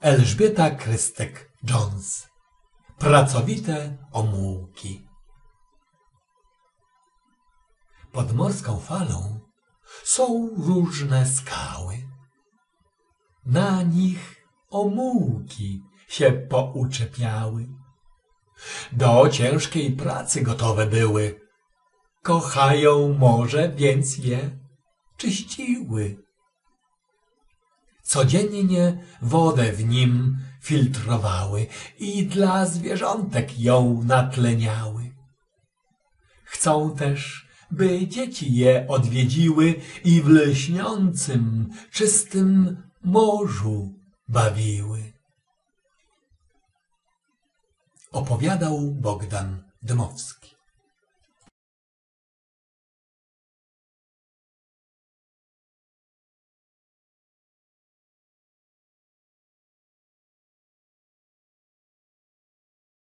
Elżbieta Krystek-Jones Pracowite omułki Pod morską falą są różne skały. Na nich omułki się pouczepiały. Do ciężkiej pracy gotowe były. Kochają morze, więc je czyściły. Codziennie wodę w nim filtrowały i dla zwierzątek ją natleniały. Chcą też, by dzieci je odwiedziły i w lśniącym, czystym morzu bawiły. Opowiadał Bogdan Dmowski.